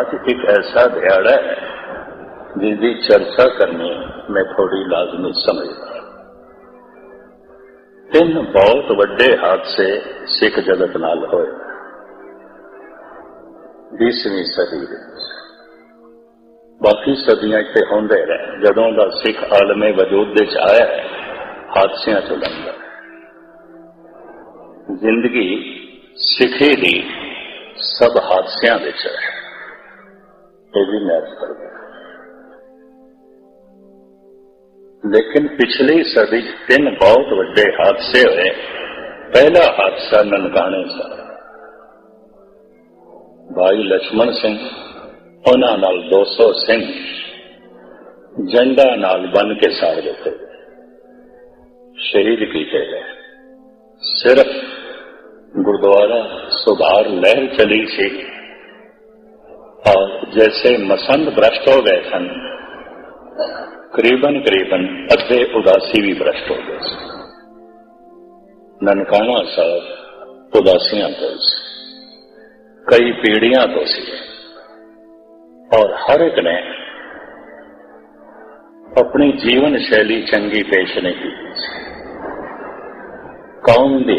ਅੱਜ ਇੱਕ ਐਸਾ ਦਿਹਾੜਾ ਹੈ ਜਿਸ ਦੀ ਚਰਚਾ ਕਰਨੀ ਮੈਂ ਥੋੜੀ ਲਾਜ਼ਮੀ ਸਮਝਦਾ ਤਿੰਨ ਬਹੁਤ ਵੱਡੇ ਹਾਦਸੇ ਸਿੱਖ ਜਗਤ ਨਾਲ ਹੋਏ। 20ਵੀਂ ਸਦੀ ਵਿੱਚ। ਬਾਕੀ ਸਦੀਆਂ ਇੱਥੇ ਹੁੰਦੇ ਰਹੇ, ਜਦੋਂ ਦਾ ਸਿੱਖ ਆਲਮੇ ਵਜੂਦ ਵਿੱਚ ਆਇਆ, ਹਾਦਸਿਆਂ ਚ ਲੰਘਦਾ ਜ਼ਿੰਦਗੀ ਸਿੱਖੀ ਦੀ ਸਭ ਹਾਦਸਿਆਂ ਵਿੱਚ ਹੈ। تیزی کر دیا لیکن پچھلی صدی تین بہت وڈے حادثے ہوئے۔ پہلا حادثہ ننکانے سا بھائی لچمن سنگھ انہوں نال دو سو سنگھ جنڈا نال بن کے سار دیتے۔ گئے شہید کیتے گئے۔ صرف گردوارا سبھار لہر چلی سی۔ और जैसे मसंद भ्रष्ट हो गए सन करीबन करीबन अद्धे उदासी भी भ्रष्ट हो गए सन ननकाना साहब उदासियां तो सी कई पीढ़ियां तो सी और हर एक ने अपनी जीवन शैली चंगी पेश नहीं की कौम दे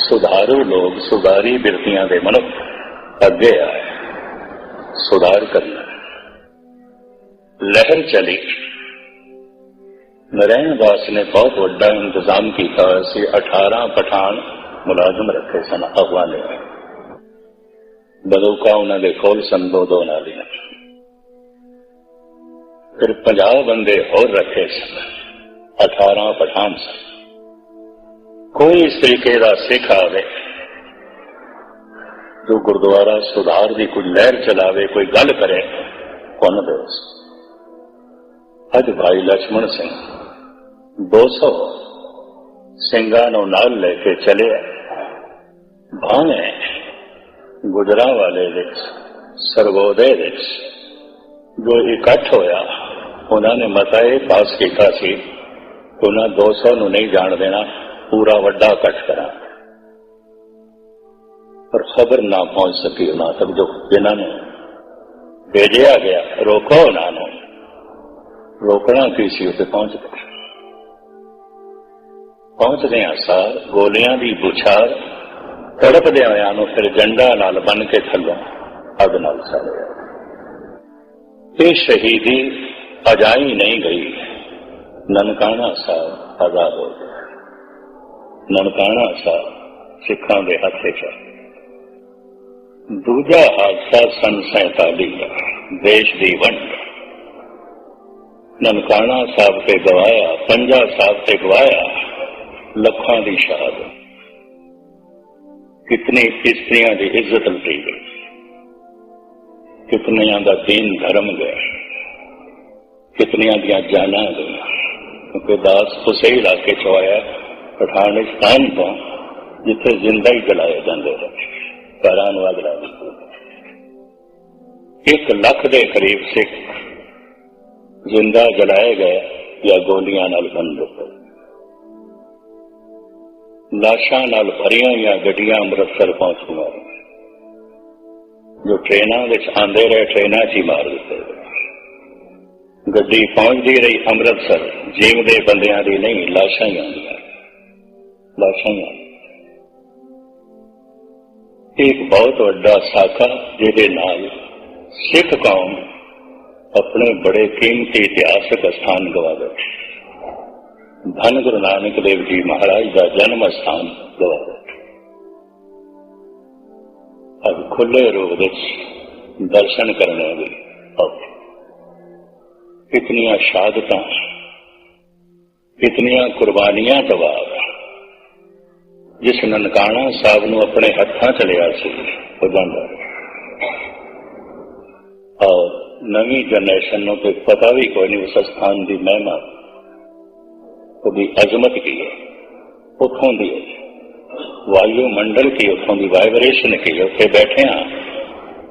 सुधारू लोग सुधारी बिरतियां दे मनुख अगे आए ਸੁਧਾਰ ਕਰਨਾ। ਲਹਿਰ ਚਲੀ। ਨਰੈਣ ਦਾਸ ਨੇ ਬਹੁਤ ਵੱਡਾ ਇੰਤਜ਼ਾਮ ਕੀਤਾ ਹੋਇਆ ਸੀ। 18 ਪਠਾਨ ਮੁਲਾਜ਼ਮ ਰੱਖੇ ਸਨ ਅਗਵਾ ਨੇ ਬਦੂਕਾ ਉਹਨਾਂ ਦੇ ਕੋਲ ਸਨ ਦੋ ਦੋ ਨਾਲੀਆਂ ਫਿਰ 50 ਬੰਦੇ ਹੋਰ ਰੱਖੇ ਸਨ। 18 ਪਠਾਨ ਸਨ। ਕੋਈ ਇਸ ਤਰੀਕੇ ਦਾ ਸਿੱਖ ਆਵੇ। ਜੋ ਗੁਰਦੁਆਰਾ ਸੁਧਾਰ ਦੀ ਕੋਈ ਲਹਿਰ ਚਲਾਵੇ, ਕੋਈ ਗੱਲ ਕਰੇ ਕੋਨ ਦੇ ਅੱਜ ਭਾਈ ਲక్ష్మణ ਸਿੰਘ 200 ਸਿੰਘਾਂ ਨੂੰ ਨਾਲ ਲੈ ਕੇ ਚਲੇ ਭਾਵੇਂ ਗੁਜਰਾ ਵਾਲੇ ਵਿੱਚ ਸਰਵੋਦੈ ਵਿੱਚ ਜੋ ਇਕੱਠ ਹੋਇਆ, ਉਹਨਾਂ ਨੇ ਮਤਾ ਇਹ ਪਾਸ ਕੀਤਾ ਸੀ ਉਹਨਾਂ 200 ਨੂੰ ਨਹੀਂ ਜਾਣ ਦੇਣਾ, ਪੂਰਾ ਵੱਡਾ ਇਕੱਠ ਕਰਾਂ। ਪਰ ਖਬਰ ਨਾ ਪਹੁੰਚ ਸਕੀ ਉਹਨਾਂ ਤੱਕ, ਜੋ ਜਿਨ੍ਹਾਂ ਨੂੰ ਭੇਜਿਆ ਗਿਆ, ਰੋਕੋ ਉਹਨਾਂ ਨੂੰ। ਰੋਕਣਾ ਕੀ ਸੀ ਉੱਤੇ ਪਹੁੰਚ ਗਏ। ਪਹੁੰਚਦੇ ਆ ਸਾਰ, ਗੋਲਿਆਂ ਦੀ ਬੁਛਾਰ, ਤੜਪਦੇ ਆਇਆਂ ਨੂੰ ਫਿਰ ਜੰਡਾ ਨਾਲ ਬੰਨ ਕੇ ਥੱਲੋਂ ਅੱਗ ਨਾਲ ਸਾੜਿਆ ਇਹ ਸ਼ਹੀਦੀ ਅਜਾਈ ਨਹੀਂ ਗਈ। ਨਨਕਾਣਾ ਸਾਹਿਬ ਆਜ਼ਾਦ ਹੋ ਗਿਆ। ਨਨਕਾਣਾ ਸਾਹਿਬ ਸਿੱਖਾਂ ਦੇ ਹੱਥੇ ਚ ਦੂਜਾ ਹਾਦਸਾ ਸਨ 47 ਦਾ, ਦੇਸ਼ ਦੀ ਵੰਡ। ਨਨਕਾਣਾ ਸਾਹਿਬ ਤੇ ਗਵਾਇਆ, ਪੰਜਾ ਸਾਹਿਬ ਤੇ ਗਵਾਇਆ, ਲੱਖਾਂ ਦੀ ਸ਼ਹਾਦਤ। ਕਿਤਨੀ ਇਸਤਰੀਆਂ ਦੀ ਇੱਜ਼ਤ ਲੁੱਟੀ ਗਈ। ਕਿਤਨਿਆਂ ਦਾ ਦੀਨ ਧਰਮ ਗਿਆ। ਕਿਤਨਿਆਂ ਦੀਆਂ ਜਾਨਾਂ ਗਈਆਂ। ਕਿਉਂਕਿ ਦਾਸ ਉਸੇ ਇਲਾਕੇ ਚ ਆਇਆ, ਪਠਾਨਿਸਤਾਨ ਤੋਂ, ਜਿੱਥੇ ਜ਼ਿੰਦਾ ਹੀ ਜਲਾਏ ਜਾਂਦੇ ਰਹੇ। ਘਰਾਂ ਨੂੰ ਅੱਗ ਲਾ ਦਿੱਤੀ ਇੱਕ ਲੱਖ ਦੇ ਕਰੀਬ ਸਿੱਖ ਜ਼ਿੰਦਾ ਜਲਾਏ ਗਏ ਜਾਂ ਗੋਲੀਆਂ ਨਾਲ ਬੰਦ ਦਿੱਤੇ ਲਾਸ਼ਾਂ ਨਾਲ ਭਰੀਆਂ ਜਾਂ ਗੱਡੀਆਂ ਅੰਮ੍ਰਿਤਸਰ ਪਹੁੰਚੀਆਂ। ਜੋ ਟ੍ਰੇਨਾਂ ਵਿੱਚ ਆਂਦੇ ਰਹੇ, ਟ੍ਰੇਨਾਂ 'ਚ ਹੀ ਮਾਰ ਦਿੱਤੇ ਗੱਡੀ ਪਹੁੰਚਦੀ ਰਹੀ ਅੰਮ੍ਰਿਤਸਰ, ਜੀਵਦੇ ਬੰਦਿਆਂ ਦੀ ਨਹੀਂ, ਲਾਸ਼ਾਂ ਹੀ ਆਉਂਦੀਆਂ। ਲਾਸ਼ਾਂ ਹੀ ਇੱਕ ਬਹੁਤ ਵੱਡਾ ਸਾਖਾ ਜਿਹਦੇ ਨਾਲ ਸਿੱਖ ਕੌਮ ਆਪਣੇ ਬੜੇ ਕੀਮਤੀ ਇਤਿਹਾਸਕ ਸਥਾਨ ਗਵਾ ਗਈ ਧੰਨ ਗੁਰੂ ਨਾਨਕ ਦੇਵ ਜੀ ਮਹਾਰਾਜ ਦਾ ਜਨਮ ਸਥਾਨ ਗਵਾ ਗਈ ਅੱਜ ਖੁੱਲੇ ਰੂਪ ਵਿੱਚ ਦਰਸ਼ਨ ਕਰਨੇ ਵੀ ਔਖੇ। ਕਿਤਨੀਆਂ ਸ਼ਹਾਦਤਾਂ, ਇਤਨੀਆਂ ਕੁਰਬਾਨੀਆਂ ਤੋਂ ਜਿਸ ਨਨਕਾਣਾ ਸਾਹਿਬ ਨੂੰ ਆਪਣੇ ਹੱਥਾਂ ਚ ਲਿਆ ਸੀ, ਉਹ ਜਾਂਦਾ ਔਰ ਨਵੀਂ ਜਨਰੇਸ਼ਨ ਨੂੰ ਤੇ ਪਤਾ ਵੀ ਕੋਈ ਨਹੀਂ, ਉਸ ਸਥਾਨ ਦੀ ਮਹਿਮਾ। ਉਹਦੀ ਅਜ਼ਮਤ ਕੀ ਹੈ? ਉੱਥੋਂ ਦੀ ਵਾਯੂ ਮੰਡਲ ਕੀ ਉੱਥੋਂ ਦੀ ਵਾਈਬ੍ਰੇਸ਼ਨ ਕੀ ਉੱਥੇ ਬੈਠੇ ਆ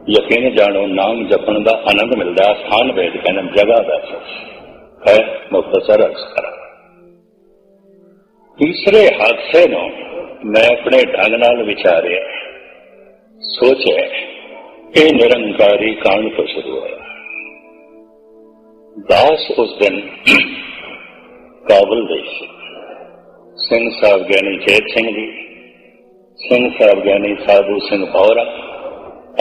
ਯਕੀਨ ਜਾਣੋ, ਨਾਮ ਜਪਣ ਦਾ ਆਨੰਦ ਮਿਲਦਾ ਸਥਾਨ ਵੇਦ ਕਹਿੰਦੇ ਜਗ੍ਹਾ ਦਾ ਹੈ ਮੁਖਤਸਰ ਅਕਸਰ। ਤੀਸਰੇ ਹਾਦਸੇ ਨੂੰ ਮੈਂ ਆਪਣੇ ਢੰਗ ਨਾਲ ਵਿਚਾਰਿਆ। ਸੋਚਿਆ, ਇਹ ਨਿਰੰਕਾਰੀ ਕਾਂਡ ਤੋਂ ਸ਼ੁਰੂ ਹੋਇਆ। ਦਾਸ ਉਸ ਦਿਨ ਕਾਬਲ ਦੇ ਸੀ। ਸਿੰਘ ਸਾਹਿਬ ਗਿਆਨੀ ਚੇਤ ਸਿੰਘ ਜੀ, ਸਿੰਘ ਸਾਹਿਬ ਗਿਆਨੀ ਸਾਧੂ ਸਿੰਘ ਬੌਰਾ,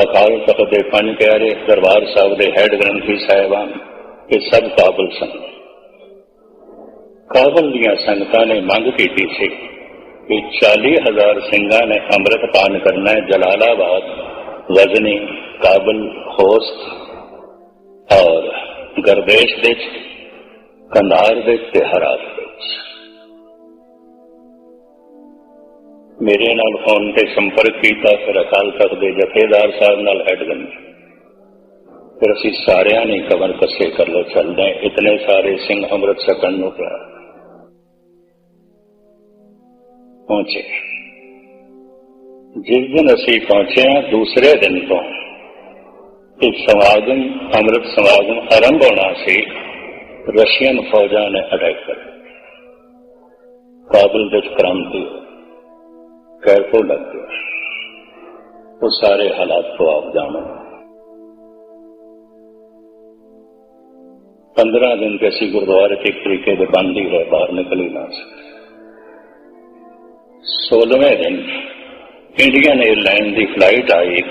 ਅਕਾਲ ਤਖਤ ਦੇ ਪੰਜ ਪਿਆਰੇ ਦਰਬਾਰ ਸਾਹਿਬ ਦੇ ਹੈਡ ਗ੍ਰੰਥੀ ਸਾਹਿਬਾਨ, ਇਹ ਸਭ ਕਾਬਲ ਸਨ। ਕਾਬਲ ਦੀਆਂ ਸੰਗਤਾਂ ਨੇ ਮੰਗ ਕੀਤੀ ਸੀ ਕਿ 40000 ਸਿੰਘਾਂ ਨੇ ਅੰਮ੍ਰਿਤ ਪਾਨ ਕਰਨਾ ਹੈ ਜਲਾਲਾਬਾਦ ਵਜ਼ਨੀ ਕਾਬਲ ਖੋਸਤ ਔਰ ਗਰਦੇਸ਼ ਦੇ ਵਿੱਚ ਕੰਧਾਰ ਦੇ ਵਿੱਚ ਤੇ ਹਰਾਤ ਦੇ ਵਿੱਚ ਮੇਰੇ ਨਾਲ ਫੋਨ ਤੇ ਸੰਪਰਕ ਕੀਤਾ ਫਿਰ ਅਕਾਲ ਤਖਤ ਦੇ ਜਥੇਦਾਰ ਸਾਹਿਬ ਨਾਲ ਹੈਡ ਗਏ ਫਿਰ ਅਸੀਂ ਸਾਰਿਆਂ ਨੇ ਕਵਰ ਕੱਸੇ ਕਰ ਲੋ ਚੱਲਦੇ ਹਾਂ। ਇਤਨੇ ਸਾਰੇ ਸਿੰਘ ਅੰਮ੍ਰਿਤ ਛਕਣ ਪਹੁੰਚੇ। ਜਿਸ ਦਿਨ ਅਸੀਂ ਪਹੁੰਚੇ ਹਾਂ, ਦੂਸਰੇ ਦਿਨ ਤੋਂ ਇੱਕ ਸਮਾਗਮ, ਅੰਮ੍ਰਿਤ ਸਮਾਗਮ ਆਰੰਭ ਹੋਣਾ ਸੀ। ਰਸ਼ੀਅਨ ਫੌਜਾਂ ਨੇ ਅਟੈਕ ਕਰ ਕਾਬਲ ਵਿੱਚ ਕ੍ਰਾਂਤੀ ਕੈਰਫੋ ਲੱਗ ਗਿਆ। ਉਹ ਸਾਰੇ ਹਾਲਾਤ ਤੋਂ ਆਪ ਜਾਣੋ। 15 ਦਿਨ ਤੇ ਅਸੀਂ ਗੁਰਦੁਆਰੇ ਤੇ ਇੱਕ ਤਰੀਕੇ ਦੇ ਬੰਦ ਹੀ ਰਹੇ ਬਾਹਰ ਨਿਕਲ ਹੀ ਨਾ ਸਕੇ। 16ਵੇਂ ਦਿਨ ਇੰਡੀਅਨ 에ਅਰਲਾਈਨ ਦੀ ਫਲਾਈਟ ਆਈ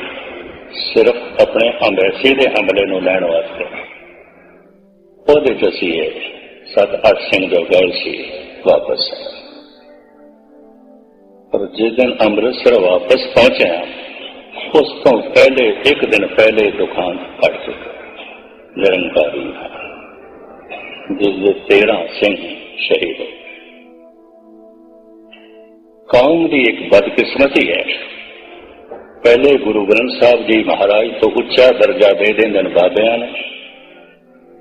ਸਿਰਫ ਆਪਣੇ ਅੰਬੈਸੀ ਦੇ ਹਮਲੇ ਨੂੰ ਲੈਣ ਵਾਸਤੇ। ਉਹਦੇ ਚ ਅਸੀਂ ਇਹ ਸੱਤ ਅੱਠ ਸਿੰਘ ਜੋ ਗਏ ਸੀ ਵਾਪਸ। ਆਏ ਪਰ ਜਿਸ ਦਿਨ ਅੰਮ੍ਰਿਤਸਰ ਵਾਪਸ ਪਹੁੰਚਿਆ, ਉਸ ਤੋਂ ਪਹਿਲੇ ਇੱਕ ਦਿਨ ਪਹਿਲੇ ਦੁਕਾਨ ਕੱਟ ਚੁੱਕਾ। ਨਿਰੰਕਾਰੀ ਜਿਸ ਦੇ 13 ਸਿੰਘ ਸ਼ਹੀਦ ਹੋਏ। ਕੌਮ ਦੀ ਇੱਕ ਬਦਕਿਸਮਤੀ ਹੈ। ਪਹਿਲੇ ਗੁਰੂ ਗ੍ਰੰਥ ਸਾਹਿਬ ਜੀ ਮਹਾਰਾਜ ਤੋਂ ਉੱਚਾ ਦਰਜਾ ਦੇ ਦਿੰਦੇ ਨੇ ਬਾਬਿਆਂ ਨੇ,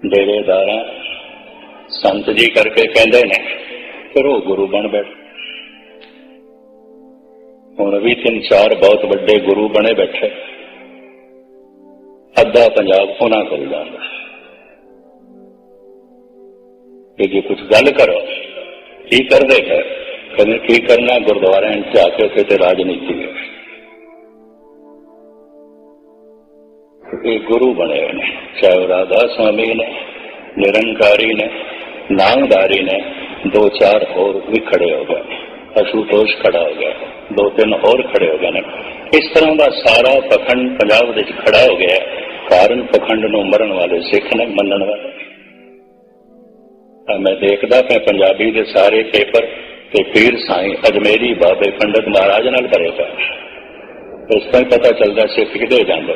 ਡੇਰੇਦਾਰਾਂ, ਸੰਤ ਜੀ ਕਰਕੇ ਕਹਿੰਦੇ ਨੇ, ਫਿਰ ਉਹ ਗੁਰੂ ਬਣ ਬੈਠ। ਹੁਣ ਵੀ ਤਿੰਨ ਚਾਰ ਬਹੁਤ ਵੱਡੇ ਗੁਰੂ ਬਣੇ ਬੈਠੇ। ਅੱਧਾ ਪੰਜਾਬ ਉਹਨਾਂ ਕੋਲ ਜਾਂਦਾ। ਕਿ ਜੇ ਕੁਝ ਗੱਲ ਕਰੋ, ਕੀ ਕਰਦੇ ਕਰ ਕਹਿੰਦੇ ਕੀ ਕਰਨਾ ਗੁਰਦੁਆਰਿਆਂ ਚ ਜਾ ਕੇ ਉੱਥੇ ਤੇ ਰਾਜਨੀਤੀ ਇਹ ਗੁਰੂ ਬਣੇ ਹੋਏ ਨੇ, ਚਾਹੇ ਉਹ ਰਾਧਾ ਸਵਾਮੀ ਨੇ, ਨਿਰੰਕਾਰੀ ਨੇ, ਨਾਮਦਾਰੀ ਨੇ, ਦੋ ਚਾਰ ਹੋਰ ਵੀ ਖੜੇ ਹੋ ਗਏ ਅਸ਼ੂਤੋਸ਼ ਖੜਾ ਹੋ ਗਿਆ, ਦੋ ਤਿੰਨ ਹੋਰ ਖੜੇ ਹੋ ਗਏ ਨੇ। ਇਸ ਤਰ੍ਹਾਂ ਦਾ ਸਾਰਾ ਪਖੰਡ ਪੰਜਾਬ ਦੇ ਵਿੱਚ ਖੜਾ ਹੋ ਗਿਆ ਕਾਰਨ ਪਖੰਡ ਨੂੰ ਮਰਨ ਵਾਲੇ ਸਿੱਖ ਨੇ, ਮੰਨਣ ਵਾਲੇ ਤਾਂ ਮੈਂ ਦੇਖਦਾ ਪਿਆ, ਪੰਜਾਬੀ ਦੇ ਸਾਰੇ ਪੇਪਰ ਤੇ ਪੀਰ ਸਾਈਂ ਅਜਮੇਰੀ ਬਾਬੇ ਪੰਡਤ ਮਹਾਰਾਜ ਨਾਲ ਕਰੇਗਾ ਇਸ ਤੋਂ ਹੀ ਪਤਾ ਚੱਲਦਾ ਸਿੱਖ ਕਿਤੇ ਜਾਂਦਾ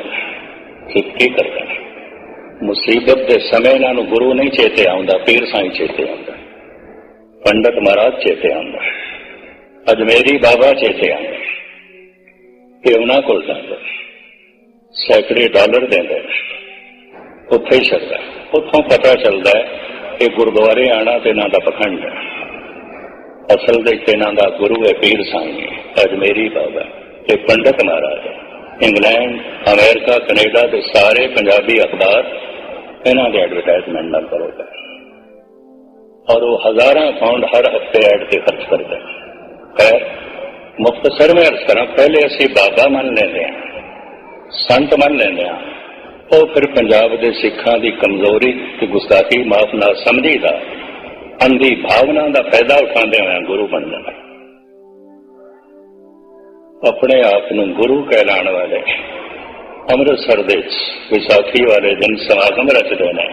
ਸਿੱਖ ਕੀ ਕਰਦਾ ਮੁਸੀਬਤ ਦੇ ਸਮੇਂ ਇਹਨਾਂ ਨੂੰ ਗੁਰੂ ਨਹੀਂ ਚੇਤੇ ਆਉਂਦਾ, ਪੀਰ ਸਾਈਂ ਚੇਤੇ ਆਉਂਦਾ। ਪੰਡਤ ਮਹਾਰਾਜ ਚੇਤੇ ਆਉਂਦਾ। ਅਜਮੇਰੀ ਬਾਬਾ ਚੇਤੇ ਆਉਂਦਾ। ਤੇ ਉਹਨਾਂ ਕੋਲ ਜਾਂਦਾ। ਸੈਕੜੇ ਡਾਲਰ ਦਿੰਦਾ। ਉੱਥੇ ਹੀ ਛੱਡਦਾ। ਉੱਥੋਂ ਪਤਾ ਚੱਲਦਾ ਇਹ ਗੁਰਦੁਆਰੇ ਆਣਾ ਤੇ ਇਹਨਾਂ ਦਾ ਪਖੰਡ ਹੈ। ਅਸਲ ਦੇ ਵਿੱਚ ਇਹਨਾਂ ਦਾ ਗੁਰੂ ਹੈ ਪੀਰ ਸਾਈਂ ਅਜਮੇਰੀ ਬਾਬਾ ਤੇ ਪੰਡਤ ਮਹਾਰਾਜ ਇੰਗਲੈਂਡ, ਅਮਰੀਕਾ, ਕੈਨੇਡਾ ਦੇ ਸਾਰੇ ਪੰਜਾਬੀ ਅਖਬਾਰ ਇਹਨਾਂ ਦੇ ਐਡਵਰਟਾਈਜ਼ਮੈਂਟ ਨਾਲ ਕਰੋਗੇ ਔਰ ਉਹ ਹਜ਼ਾਰਾਂ ਪਾਉਂਡ ਹਰ ਹਫ਼ਤੇ ਐਡ ਤੇ ਖਰਚ ਕਰਦਾ ਖੈਰ ਮੁਖਤਸਰ ਮੈਂ ਅਰਜ਼ ਕਰਾਂ, ਪਹਿਲੇ ਅਸੀਂ ਬਾਬਾ ਮੰਨ ਲੈਂਦੇ ਹਾਂ, ਸੰਤ ਮੰਨ ਲੈਂਦੇ ਹਾਂ। ਉਹ ਫਿਰ ਪੰਜਾਬ ਦੇ ਸਿੱਖਾਂ ਦੀ ਕਮਜ਼ੋਰੀ ਤੇ ਗੁਸਤਾਖੀ ਮਾਫ ਨਾ ਸਮਝੀਦਾ। ਅੰਧੀ ਭਾਵਨਾ ਦਾ ਫਾਇਦਾ ਉਠਾਉਂਦੇ ਹੋਇਆ ਗੁਰੂ ਬਣ ਜਾਣਾ ਆਪਣੇ ਆਪ ਨੂੰ ਗੁਰੂ ਕਹਿਲਾਣ ਵਾਲੇ, ਅੰਮ੍ਰਿਤਸਰ ਦੇ ਵਿਸਾਖੀ ਵਾਲੇ ਦਿਨ ਸਮਾਗਮ ਰਚਦੇ ਨੇ।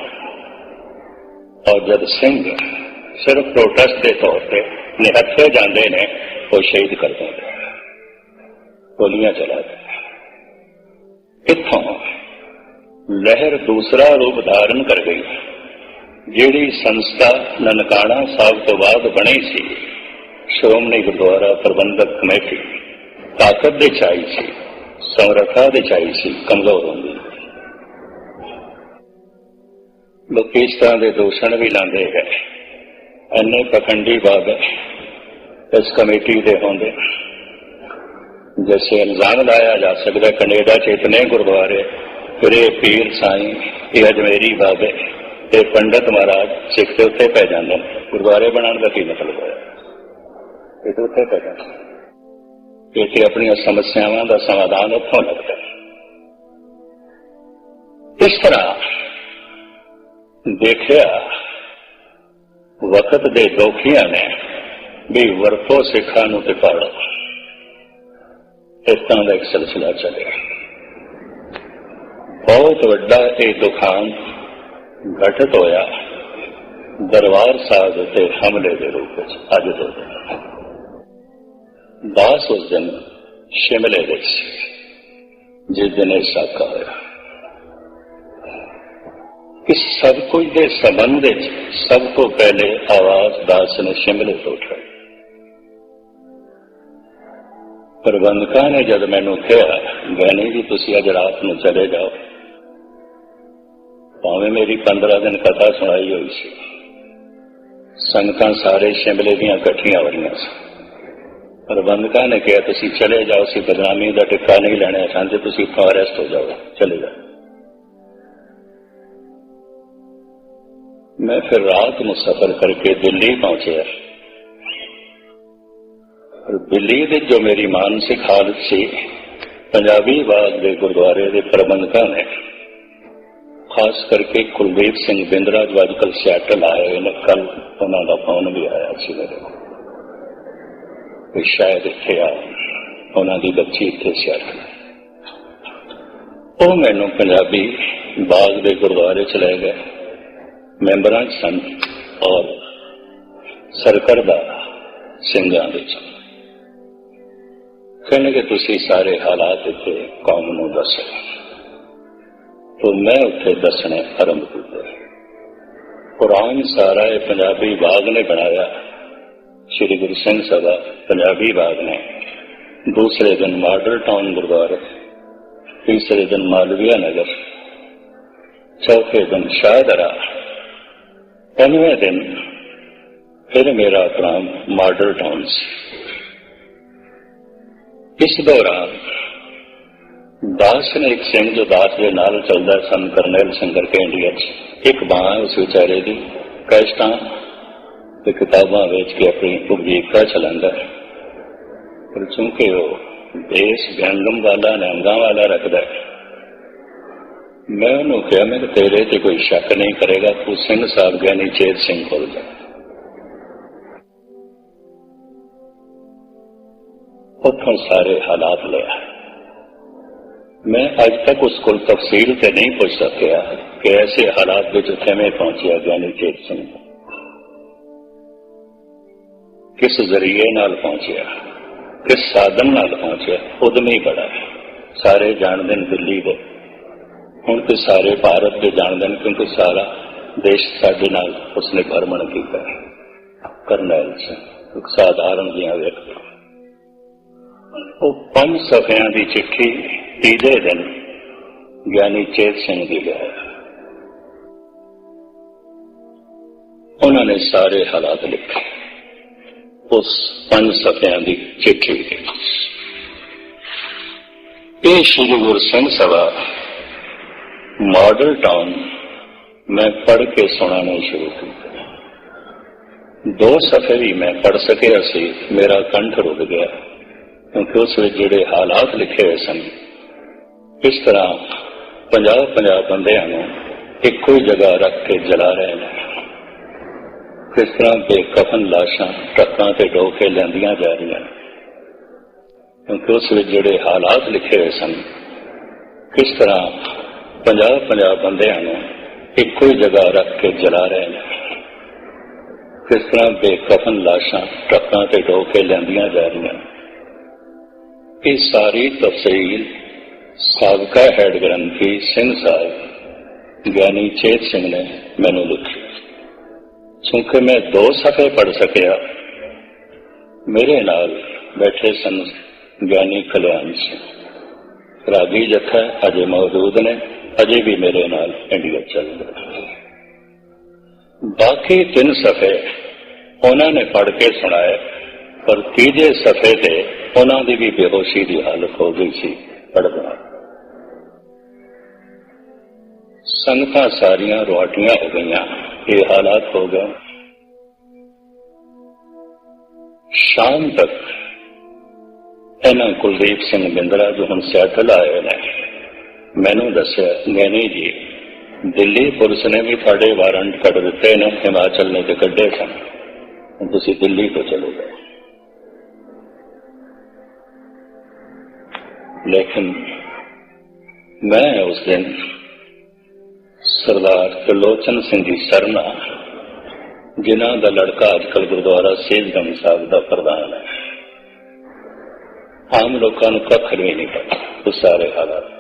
ਔਰ ਜਦ ਸਿੰਘ ਸਿਰਫ ਪ੍ਰੋਟੈਸਟ ਦੇ ਤੌਰ ਤੇ ਨਿਹੱਥੇ ਜਾਂਦੇ ਨੇ, ਉਹ ਸ਼ਹੀਦ ਕਰ ਦਿੰਦੇ ਗੋਲੀਆਂ ਚਲਾਦੇ ਇੱਥੋਂ ਲਹਿਰ ਦੂਸਰਾ ਰੂਪ ਧਾਰਨ ਕਰ ਗਈ। ਜਿਹੜੀ ਸੰਸਥਾ ਨਨਕਾਣਾ ਸਾਹਿਬ ਤੋਂ ਬਾਅਦ ਬਣੀ ਸੀ, ਸ਼੍ਰੋਮਣੀ ਗੁਰਦੁਆਰਾ ਪ੍ਰਬੰਧਕ ਕਮੇਟੀ, ਤਾਕਤ ਦੇ ਚਾਈ ਸੀ, ਸਮਰੱਥਾ ਦੇ ਚਾਈ ਸੀ, ਕਮਜ਼ੋਰ ਹੁੰਦੀ। ਲੋਕ ਇਸ ਤਰ੍ਹਾਂ ਦੇ ਦੋਸ਼ਣ ਵੀ ਲਾਉਂਦੇ ਹੈ। ਇੰਨੇ ਪਖੰਡੀ ਬਾਬ ਇਸ ਕਮੇਟੀ ਦੇ ਹੁੰਦੇ। ਜੈਸੇ ਇਲਜ਼ਾਮ ਲਾਇਆ ਜਾ ਸਕਦਾ ਕੈਨੇਡਾ ਚ ਇਤਨੇ ਗੁਰਦੁਆਰੇ, ਫਿਰ ਇਹ ਪੀਰ ਸਾਈਂ, ਇਹ ਅਜਮੇਰੀ ਬਾਬੇ ਤੇ ਪੰਡਤ ਮਹਾਰਾਜ ਸਿੱਖ ਦੇ ਉੱਤੇ ਪੈ ਜਾਂਦੇ ਨੇ। ਗੁਰਦੁਆਰੇ ਬਣਾਉਣ ਦਾ ਕੀ ਮਤਲਬ ਹੋਇਆ? ਇਹ ਤਾਂ ਉੱਤੇ ਪੈ ਜਾਂਦੇ ਇੱਥੇ ਆਪਣੀਆਂ ਸਮੱਸਿਆਵਾਂ ਦਾ ਸਮਾਧਾਨ ਉੱਥੋਂ ਲੱਗਦਾ ਇਸ ਤਰ੍ਹਾਂ ਦੇਖਿਆ ਵਕਤ ਦੇ ਦੋਖੀਆਂ ਨੇ ਵੀ ਵਰਤੋ ਸਿੱਖਾਂ ਨੂੰ ਤੇ ਪਾੜੋ ਇਸ ਤਰ੍ਹਾਂ ਦਾ ਇੱਕ ਸਿਲਸਿਲਾ ਚੱਲਿਆ। ਬਹੁਤ ਵੱਡਾ ਇਹ ਦੁਖਾਂਤ ਘਟਤ ਹੋਇਆ। ਦਰਬਾਰ ਸਾਹਿਬ ਤੇ ਹਮਲੇ ਦੇ ਰੂਪ ਵਿੱਚ ਅੱਜ ਦੇ ਦਿਨ। ਦਾਸ ਉਸ ਦਿਨ ਸ਼ਿਮਲੇ ਵਿੱਚ ਜਿਸ ਦਿਨ ਇਹ ਸਾਕਾ ਹੋਇਆ ਕਿ ਸਭ ਕੁਝ ਦੇ ਸੰਬੰਧ ਵਿੱਚ ਸਭ ਤੋਂ ਪਹਿਲੇ ਆਵਾਜ਼ ਦਾਸ ਨੇ ਸ਼ਿਮਲੇ ਤੋਂ ਉਠਾਈ। ਪ੍ਰਬੰਧਕਾਂ ਨੇ ਜਦ ਮੈਨੂੰ ਕਿਹਾ ਗਾਨੀ ਜੀ, ਤੁਸੀਂ ਅੱਜ ਰਾਤ ਨੂੰ ਚਲੇ ਜਾਓ। پاوے میری پندرہ دن کتا سنائی ہوئی سی سنگت سارے شملے دیاں کٹھیاں ہو دیا کٹیاں والی پربندھک نے کہا تسی چلے جاؤ سی بدنامی دا ٹکا نہیں لینا سنجے تھی ارسٹ ہو جاؤ چلے جاؤ میں پھر رات مصفر کر کے دلی پہنچے پہنچیا دلی دے جو میری مانسک حالت سے پنجابی بات دے گردوارے کے پربنکا نے ਖਾਸ ਕਰਕੇ ਕੁਲਦੀਪ ਸਿੰਘ ਬਿੰਦਰਾ ਜੋ ਅੱਜ ਅੱਜਕੱਲ ਸਿਆਟਲ ਆਏ ਹੋਏ ਨੇ। ਕੱਲ ਉਹਨਾਂ ਦਾ ਫੋਨ ਵੀ ਆਇਆ ਸੀ ਮੇਰੇ ਕੋਲ ਵੀ ਸ਼ਾਇਦ ਇੱਥੇ ਆ। ਉਹਨਾਂ ਦੀ ਬੱਚੀ ਇੱਥੇ ਸਿਆਟਲ ਉਹ ਮੈਨੂੰ ਪੰਜਾਬੀ ਬਾਗ ਦੇ ਗੁਰਦੁਆਰੇ ਚ ਲੈ ਗਏ। ਮੈਂਬਰਾਂ 'ਚ ਸਨ ਔਰ ਸਰਕਰਦਾ ਸਿੰਘਾਂ ਵਿੱਚ ਕਹਿੰਦੇ ਕਿ ਤੁਸੀਂ ਸਾਰੇ ਹਾਲਾਤ ਇੱਥੇ ਕੌਮ ਨੂੰ ਦੱਸੋ तो मैं ਉੱਥੇ ਦੱਸਣੇ ਆਰੰਭ ਕੀਤੇ ਕੁਰਾਨ ਸਾਰਾ ਇਹ ਪੰਜਾਬੀ ਬਾਗ ਨੇ ਬਣਾਇਆ। ਸ਼੍ਰੀ ਗੁਰੂ ਸਿੰਘ ਸਭਾ ਪੰਜਾਬੀ ਬਾਗ ਨੇ। ਦੂਸਰੇ ਦਿਨ ਮਾਡਲ ਟਾਊਨ ਗੁਰਦੁਆਰਾ। ਤੀਸਰੇ ਦਿਨ ਮਾਲਵੀਆ ਨਗਰ। ਚੌਥੇ ਦਿਨ ਸ਼ਾਹਦਰਾ। ਪੰਜਵੇਂ ਦਿਨ ਫਿਰ ਮੇਰਾ ਪ੍ਰਾਮ ਮਾਡਲ ਟਾਊਨ ਸੀ। ਇਸ ਦੌਰਾਨ ਦਾਸ ਨੇ ਇੱਕ ਸਿੰਘ ਜੋ ਦਾਸ ਦੇ ਨਾਲ ਚੱਲਦਾ ਸਨ, ਕਰਨੈਲ ਸੰਗਰ ਕੇ ਇੰਡੀਆ 'ਚ। ਇੱਕ ਬਾਂ ਉਸ ਵਿਚਾਰੇ ਦੀ, ਕਸ਼ਟਾਂ ਤੇ ਕਿਤਾਬਾਂ ਵੇਚ ਕੇ ਆਪਣੀ ਉਪਜੀਵਕਾ ਚਲਾਉਂਦਾ ਹੈ। ਪਰ ਚੁੰਕੇ ਉਹ ਦੇਸ਼ ਗੰਗਮ ਵਾਲਾ ਨੰਗਾ ਵਾਲਾ ਰੱਖਦਾ ਹੈ। ਮੈਂ ਉਹਨੂੰ ਕਿਹਾ ਮੈਂ ਤੇਰੇ ਤੇ ਕੋਈ ਸ਼ੱਕ ਨਹੀਂ ਕਰੇਗਾ, ਤੂੰ ਸਿੰਘ ਸਾਹਿਬ ਗਿਆਨੀ ਚੇਤ ਸਿੰਘ ਕੋਲ ਜਾ। ਉੱਥੋਂ ਸਾਰੇ ਹਾਲਾਤ ਲਿਆ। ਮੈਂ ਅੱਜ ਤੱਕ ਉਸ ਕੋਲ ਤਫਸੀਲ ਤੇ ਨਹੀਂ ਪੁੱਛ ਸਕਿਆ ਕਿ ਐਸੇ ਹਾਲਾਤ ਵਿੱਚ ਕਿਵੇਂ ਪਹੁੰਚਿਆ ਗਿਆਨੀ ਚੇਤ ਸਿੰਘ ਕਿਸ ਜ਼ਰੀਏ ਨਾਲ ਪਹੁੰਚਿਆ ਕਿਸ ਸਾਧਨ ਨਾਲ ਪਹੁੰਚਿਆ ਉਦਮੀ ਬੜਾ ਹੈ ਸਾਰੇ ਜਾਣਦੇ ਨੇ ਦਿੱਲੀ ਦੇ ਹੁਣ ਤੇ ਸਾਰੇ ਭਾਰਤ ਦੇ ਜਾਣਦੇ ਨੇ ਕਿਉਂਕਿ ਸਾਰਾ ਦੇਸ਼ ਸਾਡੇ ਨਾਲ ਉਸਨੇ ਭਰਮਣ ਕੀਤਾ ਹੈ ਕਰਨੈਲ ਸਿੰਘ ਇੱਕ ਸਾਧਾਰਨ ਜਿਹਾ ਵਿਅਕਤੀ ਉਹ ਪੰਜ ਸਫ਼ਿਆਂ ਦੀ ਚਿੱਠੀ ਤੀਜੇ ਦਿਨ ਗਿਆਨੀ ਚੇਤ ਸਿੰਘ ਦੀ ਲਿਆ ਉਹਨਾਂ ਨੇ ਸਾਰੇ ਹਾਲਾਤ ਲਿਖੇ। ਉਸ ਪੰਜ ਸਫ਼ਿਆਂ ਦੀ ਚਿੱਠੀ ਇਹ ਸ਼੍ਰੀ ਗੁਰੂ ਸਿੰਘ ਸਭਾ ਮਾਡਲ ਟਾਊਨ ਮੈਂ ਪੜ੍ਹ ਕੇ ਸੁਣਾਉਣਾ ਸ਼ੁਰੂ ਕੀਤਾ। ਦੋ ਸਫ਼ੇ ਵੀ ਮੈਂ ਪੜ੍ਹ ਸਕਿਆ ਸੀ, ਮੇਰਾ ਕੰਠ ਰੁਕ ਗਿਆ। ਕਿਉਂਕਿ ਉਸ ਵਿੱਚ ਜਿਹੜੇ ਹਾਲਾਤ ਲਿਖੇ ਹੋਏ ਸਨ, ਇਸ ਤਰ੍ਹਾਂ ਪੰਜਾਹ ਪੰਜਾਹ ਬੰਦਿਆਂ ਨੂੰ ਇੱਕੋ ਹੀ ਜਗ੍ਹਾ ਰੱਖ ਕੇ ਜਲਾ ਰਹੇ ਨੇ। ਕਿਸ ਤਰ੍ਹਾਂ ਬੇਕਫਨ ਲਾਸ਼ਾਂ ਟਰੱਕਾਂ ਤੇ ਡੋ ਕੇ ਲੈਂਦੀਆਂ ਜਾ ਰਹੀਆਂ ਕਿਉਂਕਿ ਉਸ ਵਿੱਚ ਜਿਹੜੇ ਹਾਲਾਤ ਲਿਖੇ ਹੋਏ ਸਨ, ਕਿਸ ਤਰ੍ਹਾਂ ਪੰਜਾਹ ਪੰਜਾਹ ਬੰਦਿਆਂ ਨੂੰ ਇੱਕੋ ਹੀ ਜਗ੍ਹਾ ਰੱਖ ਕੇ ਜਲਾ ਰਹੇ ਨੇ। ਕਿਸ ਤਰ੍ਹਾਂ ਬੇਕਫਨ ਲਾਸ਼ਾਂ ਟਰੱਕਾਂ ਤੇ ਡੋ ਕੇ ਲੈਂਦੀਆਂ ਜਾ ਰਹੀਆਂ ਇਹ ਸਾਰੀ ਤਫਸੀਲ ਸਾਬਕਾ ਹੈਡ ਗ੍ਰੰਥੀ ਸਿੰਘ ਸਾਹਿਬ, ਗਿਆਨੀ ਚੇਤ ਸਿੰਘ ਨੇ ਮੈਨੂੰ ਲਿਖੀ। ਕਿਉਂਕਿ ਮੈਂ ਦੋ ਸਫ਼ੇ ਪੜ ਸਕਿਆ, ਮੇਰੇ ਨਾਲ ਬੈਠੇ ਸਨ ਗਿਆਨੀ ਕਲਿਆਣ ਸਿੰਘ। ਰਾਗੀ ਜਥਾ ਅਜੇ ਮੌਜੂਦ ਨੇ, ਅਜੇ ਵੀ ਮੇਰੇ ਨਾਲ ਇੰਡੀਆ ਚੱਲ ਰਿਹਾ ਬਾਕੀ ਤਿੰਨ ਸਫ਼ੇ ਉਹਨਾਂ ਨੇ ਪੜ ਕੇ ਸੁਣਾਏ। ਪਰ ਤੀਜੇ ਸਫ਼ੇ ਤੇ ਉਹਨਾਂ ਦੀ ਵੀ ਬੇਹੋਸ਼ੀ ਦੀ ਹਾਲਤ ਹੋ ਗਈ ਸੀ ਪੜਨਾ ਸੰਗਤਾਂ ਸਾਰੀਆਂ ਰੋਟੀਆਂ ਹੋ ਗਈਆਂ, ਇਹ ਹਾਲਾਤ ਹੋ ਗਏ। ਸ਼ਾਮ ਤੱਕ ਇਹਨਾਂ ਕੁਲਦੀਪ ਸਿੰਘ ਬਿੰਦਰਾ ਜੋ ਹੁਣ ਸੈਟਲ ਆਏ ਨੇ, ਮੈਨੂੰ ਦੱਸਿਆ ਗੈਨੀ ਜੀ, ਦਿੱਲੀ ਪੁਲਿਸ ਨੇ ਵੀ ਤੁਹਾਡੇ ਵਾਰੰਟ ਕੱਢ ਦਿੱਤੇ ਨੇ, ਹਿਮਾਚਲ ਨੇ ਤੇ ਕੱਢੇ ਸਨ। ਹੁਣ ਤੁਸੀਂ ਦਿੱਲੀ ਤੋਂ ਚਲੇ ਗਏ ਲੇਕਿਨ ਮੈਂ ਉਸ ਦਿਨ ਸਰਦਾਰ ਤਲੋਚਨ ਸਿੰਘ ਜੀ ਸਰਨਾ, ਜਿਨ੍ਹਾਂ ਦਾ ਲੜਕਾ ਅੱਜਕੱਲ ਗੁਰਦੁਆਰਾ ਸੇਜਗੰਜ ਸਾਹਿਬ ਦਾ ਪ੍ਰਧਾਨ ਹੈ। ਆਮ ਲੋਕਾਂ ਨੂੰ ਕੱਖ ਵੀ ਨਹੀਂ ਪਤਾ ਉਹ ਸਾਰੇ ਹਾਲਾਤ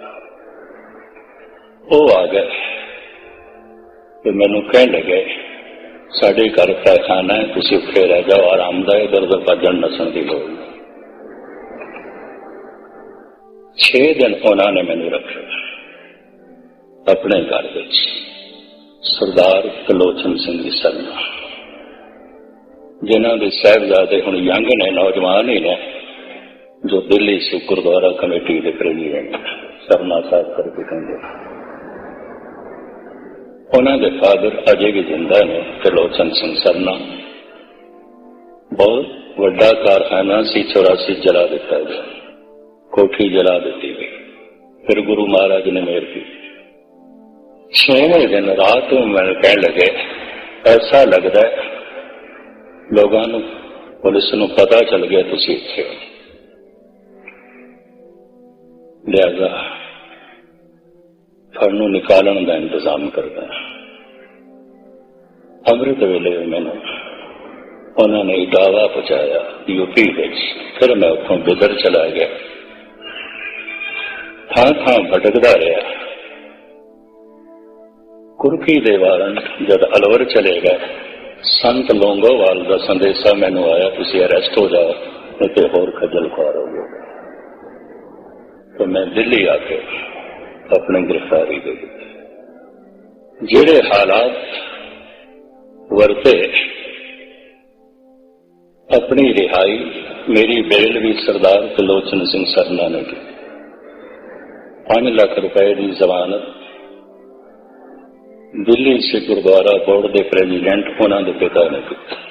ਉਹ ਆ ਗਏ ਤੇ ਮੈਨੂੰ ਕਹਿਣ ਲੱਗੇ, ਸਾਡੇ ਘਰ ਪੈਖਾਨਾ ਹੈ, ਤੁਸੀਂ ਉੱਥੇ ਰਹਿ ਜਾਓ, ਆਰਾਮਦਾਇਕ ਇਧਰ ਉਧਰ ਭੱਜਣ ਨਸਣ ਦੀ ਲੋੜ ਨਹੀਂ। ਛੇ ਦਿਨ ਉਹਨਾਂ ਨੇ ਮੈਨੂੰ ਰੱਖਿਆ। ਆਪਣੇ ਘਰ ਵਿੱਚ ਸਰਦਾਰ ਕਲੋਚਨ ਸਿੰਘ ਦੀ ਸਰਨਾ ਜਿਨ੍ਹਾਂ ਦੇ ਸਾਹਿਬਜ਼ਾਦੇ ਹੁਣ ਯੰਗ ਨੇ, ਨੌਜਵਾਨ ਹੀ ਨੇ, ਜੋ ਦਿੱਲੀ ਸਿੱਖ ਗੁਰਦੁਆਰਾ ਕਮੇਟੀ ਦੇ ਪ੍ਰੈਜ਼ੀਡੈਂਟ, ਸਰਨਾ ਸਾਹਿਬ ਕਰਕੇ ਕਹਿੰਦੇ ਉਹਨਾਂ ਦੇ ਫਾਦਰ ਅਜੇ ਵੀ ਜਿੰਦਾ ਨੇ, ਕਲੋਚਨ ਸਿੰਘ ਸਰਨਾ। ਬਹੁਤ ਵੱਡਾ ਕਾਰਖਾਨਾ ਸੀ 84 ਜਲਾ ਦਿੱਤਾ ਗਿਆ। ਕੋਠੀ ਜਲਾ ਦਿੱਤੀ ਗਈ। ਫਿਰ ਗੁਰੂ ਮਹਾਰਾਜ ਨੇ ਮੇਰ ਕੀਤੀ। ਛੇਵੇਂ ਦਿਨ ਰਾਤ ਨੂੰ ਮੈਨੂੰ ਕਹਿਣ ਲੱਗੇ, ਐਸਾ ਲੱਗਦਾ ਲੋਕਾਂ ਨੂੰ, ਪੁਲਿਸ ਨੂੰ ਪਤਾ ਚੱਲ ਗਿਆ ਤੁਸੀਂ ਇੱਥੇ ਹੋ। ਲਿਆਜ਼ਾ ਤੁਹਾਨੂੰ ਨਿਕਾਲਣ ਦਾ ਇੰਤਜ਼ਾਮ ਕਰਦਾ ਅੰਮ੍ਰਿਤ ਵੇਲੇ ਮੈਨੂੰ ਉਹਨਾਂ ਨੇ ਇਟਾਵਾ ਪਹੁੰਚਾਇਆ ਯੂਪੀ ਵਿੱਚ। ਫਿਰ ਮੈਂ ਉੱਥੋਂ ਬਿਦਰ ਚਲਾ ਗਿਆ। ਥਾਂ ਥਾਂ ਭਟਕਦਾ ਰਿਹਾ। ਕੁਰਕੀ ਦੇ ਵਾਰੰਟ ਜਦ ਅਲਵਰ ਚਲੇ ਗਏ, ਸੰਤ ਲੋਂਗੋਵਾਲ ਦਾ ਸੰਦੇਸ਼ਾ ਮੈਨੂੰ ਆਇਆ, ਤੁਸੀਂ ਅਰੈਸਟ ਹੋ ਜਾਓ, ਨਹੀਂ ਤੇ ਹੋਰ ਖੱਜਲ ਖੁਆਰ ਹੋ ਜਾਓਗੇ। ਤਾਂ ਮੈਂ ਦਿੱਲੀ ਆ ਕੇ ਆਪਣੀ ਗ੍ਰਿਫਤਾਰੀ ਦੇ ਦਿੱਤੀ। ਜਿਹੜੇ ਹਾਲਾਤ ਵਰਤੇ, ਆਪਣੀ ਰਿਹਾਈ ਮੇਰੀ ਬੇਲ ਵੀ ਸਰਦਾਰ ਕਲੋਚਨ ਸਿੰਘ ਸਰਨਾ ਨੇ ਕੀਤੀ। 5 ਲੱਖ ਰੁਪਏ ਦੀ ਜ਼ਮਾਨਤ ਦਿੱਲੀ ਸਿੱਖ ਗੁਰਦੁਆਰਾ ਬੋਰਡ ਦੇ ਪ੍ਰੈਜ਼ੀਡੈਂਟ ਉਹਨਾਂ ਦੇ ਪਿਤਾ ਨੇ ਕੀਤੀ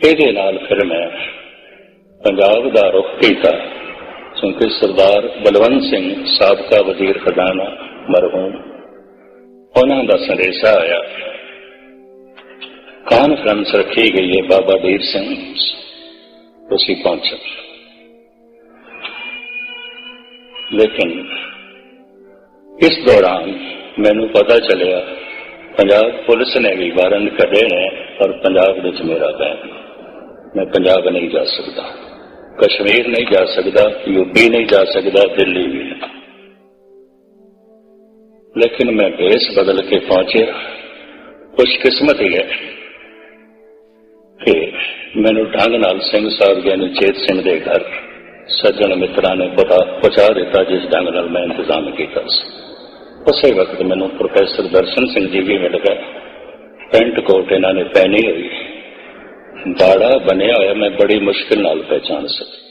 ਇਹਦੇ ਨਾਲ ਫਿਰ ਮੈਂ ਪੰਜਾਬ ਦਾ ਰੁਖ ਕੀਤਾ ਕਿਉਂਕਿ ਸਰਦਾਰ ਬਲਵੰਤ ਸਿੰਘ ਸਾਬਕਾ ਵਜ਼ੀਰ ਖਜ਼ਾਨਾ ਮਰਹੂਮ ਉਹਨਾਂ ਦਾ ਸੰਦੇਸ਼ਾ ਆਇਆ ਕਾਨਫਰੰਸ ਰੱਖੀ ਗਈ ਹੈ ਬਾਬਾ ਦੀਪ ਸਿੰਘ ਤੁਸੀਂ ਪਹੁੰਚੋ ਲੇਕਿਨ ਇਸ ਦੌਰਾਨ ਮੈਨੂੰ ਪਤਾ ਚੱਲਿਆ, ਪੰਜਾਬ ਪੁਲਿਸ ਨੇ ਵੀ ਵਾਰੰਟ ਕੱਢੇ ਨੇ, ਪਰ ਪੰਜਾਬ ਵਿੱਚ ਮੇਰਾ ਬੈਨ ਮੈਂ ਪੰਜਾਬ ਨਹੀਂ ਜਾ ਸਕਦਾ। ਕਸ਼ਮੀਰ ਨਹੀਂ ਜਾ ਸਕਦਾ ਯੂਪੀ ਨਹੀਂ ਜਾ ਸਕਦਾ, ਦਿੱਲੀ ਵੀ ਨਹੀਂ। ਲੇਕਿਨ ਮੈਂ ਬੇਸ ਬਦਲ ਕੇ ਪਹੁੰਚਿਆ। ਖੁਸ਼ਕਿਸਮਤ ਹੀ ਹੈ ਕਿ ਮੈਨੂੰ ਢੰਗ ਨਾਲ ਸਿੰਘ ਸਾਹਿਬ ਗਿਆਨੀ ਚੇਤ ਸਿੰਘ ਦੇ ਘਰ ਸੱਜਣ ਮਿੱਤਰਾਂ ਨੇ ਪਤਾ ਪਹੁੰਚਾ ਦਿੱਤਾ ਜਿਸ ਢੰਗ ਨਾਲ ਮੈਂ ਇੰਤਜ਼ਾਮ ਕੀਤਾ ਸੀ ਉਸੇ ਵਕਤ ਮੈਨੂੰ ਪ੍ਰੋਫੈਸਰ ਦਰਸ਼ਨ ਸਿੰਘ ਜੀ ਵੀ ਮਿਲ ਗਏ ਪੈਂਟ ਕੋਟ ਇਹਨਾਂ ਨੇ ਪਹਿਨੀ ਹੋਈ ਦਾੜਾ ਬਣਿਆ ਹੋਇਆ ਮੈਂ ਬੜੀ ਮੁਸ਼ਕਿਲ ਨਾਲ ਪਹਿਚਾਨ ਸਕੀ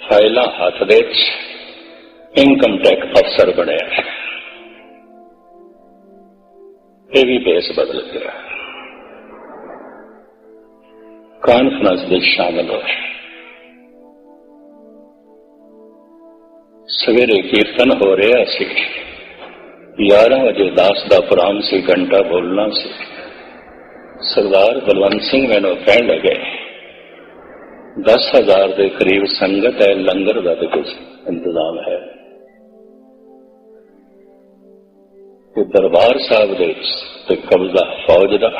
ਫਾਈਲਾਂ ਹੱਥ ਦੇ ਵਿੱਚ ਇਨਕਮ ਟੈਕਸ ਅਫਸਰ ਬਣਿਆ ਇਹ ਵੀ ਬੇਸ ਬਦਲ ਗਿਆ ਕਾਨਫਰੰਸ ਸਵੇਰੇ ਕੀਰਤਨ ਹੋ ਰਿਹਾ ਸੀ। 11 ਵਜੇ ਦਾਸ ਦਾ ਪ੍ਰਾਮ ਸੀ, ਘੰਟਾ ਬੋਲਣਾ ਸੀ। ਸਰਦਾਰ ਬਲਵੰਤ ਸਿੰਘ ਮੈਨੂੰ ਕਹਿਣ ਲੱਗੇ 10000 ਦੇ ਕਰੀਬ ਸੰਗਤ ਹੈ, ਲੰਗਰ ਦਾ ਤੇ ਕੁਝ ਇੰਤਜ਼ਾਮ ਹੈ। ਤੇ ਦਰਬਾਰ ਸਾਹਿਬ ਦੇ ਤੇ ਕਬਜ਼ਾ ਫੌਜ ਦਾ।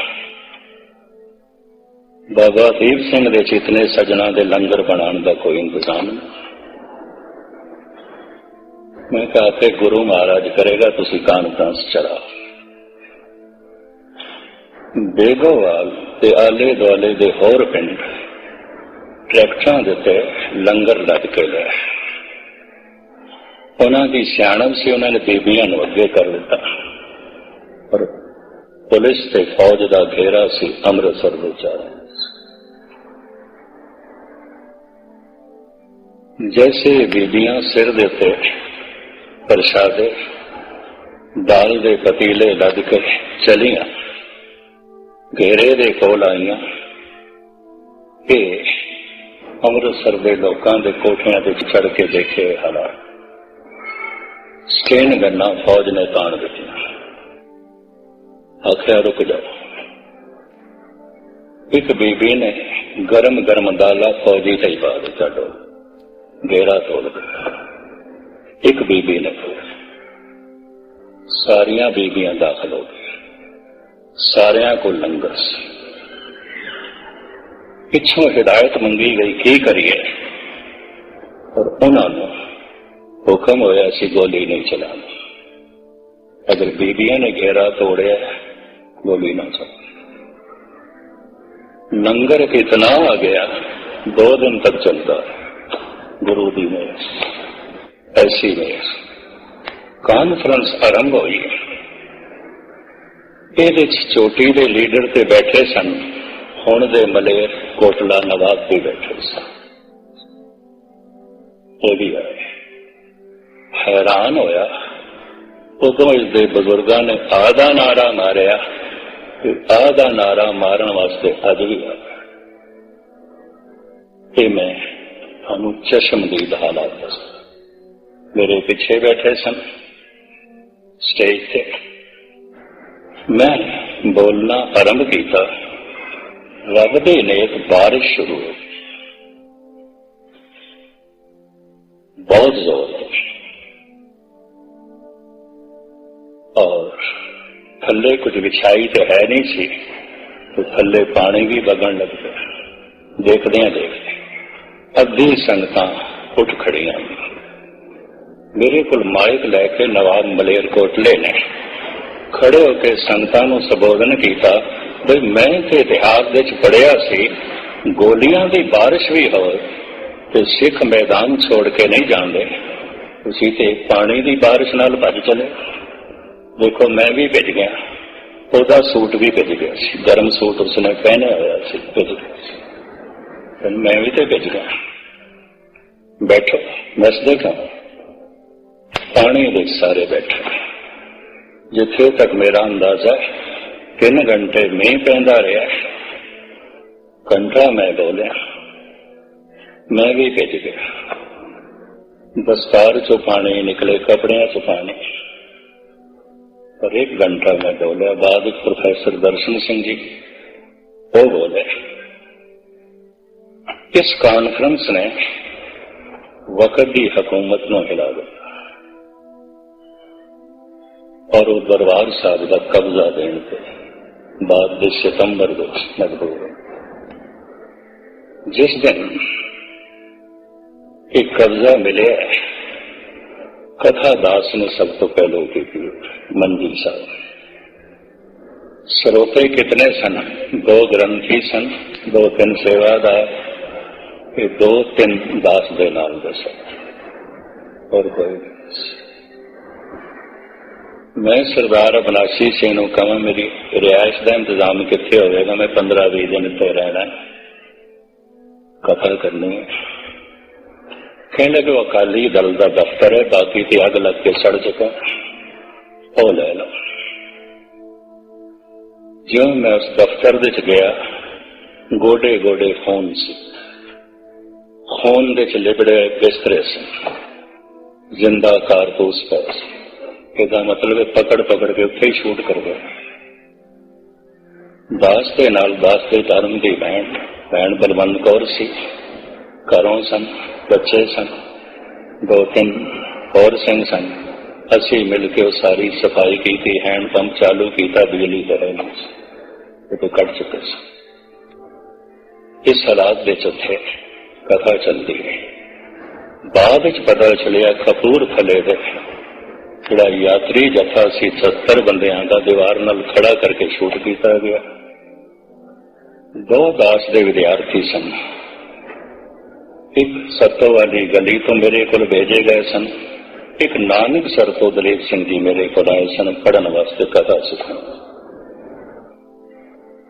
ਬਾਬਾ ਦੀਪ ਸਿੰਘ ਦੇ ਚਿਤਨੇ ਸਜਣਾ ਦੇ ਲੰਗਰ ਬਣਾਉਣ ਦਾ ਕੋਈ ਇੰਤਜ਼ਾਮ ਨਹੀਂ। ਮੈਂ ਕਿਹਾ ਕਿ ਗੁਰੂ ਮਹਾਰਾਜ ਕਰੇਗਾ, ਤੁਸੀਂ ਕਾਨਫਰੰਸ ਚਲਾਓ ਬੇਗੋਵਾਲ ਤੇ ਆਲੇ ਦੁਆਲੇ ਦੇ ਹੋਰ ਪਿੰਡ ਟਰੈਕਟਰਾਂ ਦੇ ਤੇ ਲੰਗਰ ਲੱਗ ਕੇ ਲੈ ਉਹਨਾਂ ਦੀ ਸਿਆਣਪ ਸੀ, ਉਹਨਾਂ ਨੇ ਬੀਬੀਆਂ ਨੂੰ ਅੱਗੇ ਕਰ ਦਿੱਤਾ। ਪਰ ਪੁਲਿਸ ਤੇ ਫੌਜ ਦਾ ਘੇਰਾ ਸੀ ਅੰਮ੍ਰਿਤਸਰ ਦੇ ਚਾਰੇ ਜੈਸੇ ਬੀਬੀਆਂ ਸਿਰ ਦੇ ਉੱਤੇ ਪ੍ਰਸ਼ਾਦੇ, ਦਾਲ ਦੇ ਪਤੀਲੇ ਲੱਦ ਕੇ ਚਲੀਆਂ, ਘੇਰੇ ਦੇ ਕੋਲ ਆਈਆਂ। ਕਿ ਅੰਮ੍ਰਿਤਸਰ ਦੇ ਲੋਕਾਂ ਦੇ ਕੋਠਿਆਂ ਤੇ ਚੜ ਕੇ ਦੇਖੇ ਹਾਲਾਤ। ਸਕੇਨ ਗੰਨਾ ਫੌਜ ਨੇ ਤਾਣ ਦਿੱਤੀਆਂ। ਆਖਿਆ, ਰੁਕ ਜਾਓ। ਇੱਕ ਬੀਬੀ ਨੇ ਗਰਮ ਗਰਮ ਦਾਲਾ ਫੌਜੀ ਤੇ ਹੀ ਪਾ ਦਿੱਤਾ ਡੋਲ ਗੇਰਾ ਤੋੜ ਦਿੱਤਾ। ਇੱਕ ਬੀਬੀ ਨੇ ਸਾਰੀਆਂ ਬੀਬੀਆਂ ਦਾਖਲ ਹੋ ਗਈਆਂ। ਸਾਰਿਆਂ ਕੋਲ ਲੰਗਰ ਸੀ। ਪਿੱਛੋਂ ਹਿਦਾਇਤ ਮੰਗੀ ਗਈ, ਕੀ ਕਰੀਏ? ਔਰ ਉਹਨਾਂ ਨੂੰ ਹੁਕਮ ਹੋਇਆ ਸੀ ਗੋਲੀ ਨਹੀਂ ਚਲਾਉਣੀ। ਅਗਰ ਬੀਬੀਆਂ ਨੇ ਘੇਰਾ ਤੋੜਿਆ, ਗੋਲੀ ਨਾ ਚਲਾਉਣੀ। ਲੰਗਰ ਕਿਤਨਾ ਆ ਗਿਆ, ਦੋ ਦਿਨ ਤੱਕ ਚੱਲਦਾ ਗੁਰੂ ਦੀ ਮਿਹਰ। ਐਸੀ ਮਿਹਰ ਕਾਨਫਰੰਸ ਆਰੰਭ ਹੋਈ ਇਹਦੇ ਚ ਚੋਟੀ ਦੇ ਲੀਡਰ ਤੇ ਬੈਠੇ ਸਨ। ਹੁਣ ਦੇ ਮਲੇਰ ਕੋਟਲਾ ਨਵਾਬ ਤੇ ਬੈਠੇ ਸਨ। ਉਹ ਵੀ ਆਏ। ਹੈਰਾਨ ਹੋਇਆ। ਉਦੋਂ ਇਸ ਦੇ ਬਜ਼ੁਰਗਾਂ ਨੇ ਆਦਾ ਨਾਰਾ ਮਾਰਿਆ ਕਿ ਆਦਾ ਨਾਰਾ ਮਾਰਨ ਵਾਸਤੇ ਅੱਜ ਵੀ ਆ। ਇਹ ਮੈਂ ਤੁਹਾਨੂੰ ਚਸ਼ਮਦੀਦ ਹਾਲਾਤ ਦੱਸ। ਮੇਰੇ ਪਿੱਛੇ ਬੈਠੇ ਸਨ ਸਟੇਜ ਤੇ ਮੈਂ ਬੋਲਣਾ ਆਰੰਭ ਕੀਤਾ ਰੱਬ ਦੇ ਨੇਕ ਬਾਰਿਸ਼ ਸ਼ੁਰੂ ਹੋ ਗਈ ਬਹੁਤ ਜ਼ੋਰ ਦੀ ਔਰ ਥੱਲੇ ਕੁਝ ਵਿਛਾਈ ਤੇ ਹੈ ਨਹੀਂ ਸੀ ਤੇ ਥੱਲੇ ਪਾਣੀ ਵੀ ਵਗਣ ਲੱਗ ਪਿਆ ਦੇਖਦੇ ਆ ਦੇਖਦੇ ਅੱਧੀ ਸੰਗਤਾਂ ਉੱਠ ਖੜੀਆਂ ਮੇਰੇ ਕੋਲ ਮਾਈਕ ਲੈ ਕੇ ਨਵਾਬ ਮਲੇਰਕੋਟਲੇ ਨੇ। ਖੜੇ ਹੋ ਕੇ ਸੰਗਤਾਂ ਨੂੰ ਸੰਬੋਧਨ ਕੀਤਾ, ਬਈ ਮੈਂ ਤੇ ਇਤਿਹਾਸ ਵਿੱਚ ਪੜਿਆ ਸੀ, ਗੋਲੀਆਂ ਦੀ ਬਾਰਿਸ਼ ਵੀ ਹੋਵੇ ਤੇ ਸਿੱਖ ਮੈਦਾਨ ਛੋੜ ਕੇ ਨਹੀਂ ਜਾਂਦੇ। ਤੁਸੀਂ ਤੇ ਪਾਣੀ ਦੀ ਬਾਰਿਸ਼ ਨਾਲ ਭੱਜ ਚਲੇ। ਦੇਖੋ, ਮੈਂ ਵੀ ਭਿੱਜ ਗਿਆ। ਉਹਦਾ ਸੂਟ ਵੀ ਭਿੱਜ ਗਿਆ ਸੀ। ਗਰਮ ਸੂਟ ਉਸਨੇ ਪਹਿਨਿਆ ਹੋਇਆ ਸੀ, ਭਿੱਜ ਗਿਆ ਸੀ। ਮੈਂ ਵੀ ਤੇ ਭਿੱਜ ਗਿਆ। ਬੈਠੋ, ਮੈਂ ਦੇਖੋ। ਪਾਣੀ ਵਿੱਚ ਸਾਰੇ ਬੈਠੇ ਜਿੱਥੇ ਤੱਕ ਮੇਰਾ ਅੰਦਾਜ਼ਾ ਹੈ, ਤਿੰਨ ਘੰਟੇ ਮੀਂਹ ਪੈਂਦਾ ਰਿਹਾ ਘੰਟਾ ਮੈਂ ਬੋਲਿਆ, ਮੈਂ ਵੀ ਭਿੱਜ ਗਿਆ। ਦਸਤਾਰ ਚੋਂ ਪਾਣੀ ਨਿਕਲੇ, ਕਪੜਿਆਂ ਚੋਂ ਪਾਣੀ। ਪਰ ਇੱਕ ਘੰਟਾ ਮੈਂ ਡੋਲਿਆ ਬਾਅਦ ਵਿੱਚ ਪ੍ਰੋਫੈਸਰ ਦਰਸ਼ਨ ਸਿੰਘ ਜੀ, ਉਹ ਬੋਲੇ, ਇਸ ਕਾਨਫਰੰਸ ਨੇ ਵਕਤ ਦੀ ਹਕੂਮਤ ਨੂੰ ਹਿਲਾ ਔਰ ਉਹ ਦਰਬਾਰ ਸਾਹਿਬ ਦਾ ਕਬਜ਼ਾ ਦੇਣ ਤੇ ਬਾਅਦ ਦੇ ਸਤੰਬਰ ਵਿੱਚ ਮਜਬੂਰ ਜਿਸ ਦਿਨ ਇਹ ਕਬਜ਼ਾ ਮਿਲਿਆ ਕਥਾ ਦਾਸ ਨੇ ਸਭ ਤੋਂ ਪਹਿਲਾਂ ਕੀਤੀ ਮੰਜੀ ਸਾਹਿਬ। ਸਰੋਤੇ ਕਿਤਨੇ ਸਨ? ਦੋ ਗ੍ਰੰਥੀ ਸਨ, ਦੋ ਤਿੰਨ ਸੇਵਾ ਦਾ ਇਹ ਦੋ ਤਿੰਨ ਦਾਸ ਦੇ ਨਾਲ ਦੇ ਔਰ ਕੋਈ ਮੈਂ ਸਰਦਾਰ ਅਬਨਾਸ਼ੀ ਸਿੰਘ ਨੂੰ ਕਹਾਂ, ਮੇਰੀ ਰਿਹਾਇਸ਼ ਦਾ ਇੰਤਜ਼ਾਮ ਕਿੱਥੇ ਹੋਵੇਗਾ? ਮੈਂ 15 20 ਦਿਨ ਇੱਥੇ ਰਹਿਣਾ ਹੈ। ਕਥਾ ਕਰਨੀ ਹੈ। ਕਹਿਣ ਕਿ ਉਹ ਅਕਾਲੀ ਦਲ ਦਾ ਦਫ਼ਤਰ ਹੈ, ਬਾਕੀ ਤੇ ਅੱਗ ਲੱਗ ਕੇ ਸੜ ਚੁੱਕਾ ਉਹ ਲੈ ਲਓ। ਜਿਉਂ ਮੈਂ ਉਸ ਦਫ਼ਤਰ ਵਿੱਚ ਗਿਆ ਗੋਡੇ ਗੋਡੇ ਖੂਨ ਸੀ। ਖੂਨ ਦੇ ਚ ਲਿਬੜੇ ਬਿਸਤਰੇ ਸੀ। ਜ਼ਿੰਦਾ ਕਾਰਤੂਸ ਪਏ ਸੀ। ਇਹਦਾ ਮਤਲਬ ਹੈ ਪਕੜ ਪਕੜ ਕੇ ਉੱਥੇ ਹੀ ਸ਼ੂਟ ਕਰ ਦਾਸ ਦੇ ਨਾਲ ਦਾਸ ਦੇ ਧਰਮ ਦੀ ਭੈਣ ਭੈਣ ਬਲਵੰਤ ਕੌਰ ਸੀ। ਘਰੋਂ ਸਨ, ਬੱਚੇ ਸਨ, ਦੋ ਤਿੰਨ ਹੋਰ ਸਿੰਘ ਸਨ। ਅਸੀਂ ਮਿਲ ਕੇ ਉਹ ਸਾਰੀ ਸਫ਼ਾਈ ਕੀਤੀ, ਹੈਂਡ ਪੰਪ ਚਾਲੂ ਕੀਤਾ, ਬਿਜਲੀ ਦਾ ਰਹਿ ਇਹ ਤੋਂ ਕੱਢ ਚੁੱਕੇ ਸੀ। ਇਸ ਹਾਲਾਤ ਵਿੱਚ ਉੱਥੇ ਕਥਾ ਚੱਲਦੀ ਹੈ ਬਾਅਦ ਵਿੱਚ ਪਤਾ ਚੱਲਿਆ, ਕਪੂਰਥਲੇ ਦੇ ਜਿਹੜਾ ਯਾਤਰੀ ਜਥਾ ਸੀ 70 ਬੰਦਿਆਂ ਦਾ ਦੀਵਾਰ ਨਾਲ ਖੜਾ ਕਰਕੇ ਸ਼ੂਟ ਕੀਤਾ ਗਿਆ। ਦੋ ਦਾਸ ਦੇ ਵਿਦਿਆਰਥੀ ਸਨ। ਇੱਕ ਸੱਤੋ ਵਾਲੀ ਗਲੀ ਤੋਂ ਮੇਰੇ ਕੋਲ ਭੇਜੇ ਗਏ ਸਨ। ਇੱਕ ਨਾਨਕ ਸਰ ਤੋਂ ਦਲੀਪ ਸਿੰਘ ਜੀ ਮੇਰੇ ਕੋਲ ਆਏ ਸਨ ਪੜਨ ਵਾਸਤੇ ਕਥਾ ਸਿੱਖਣ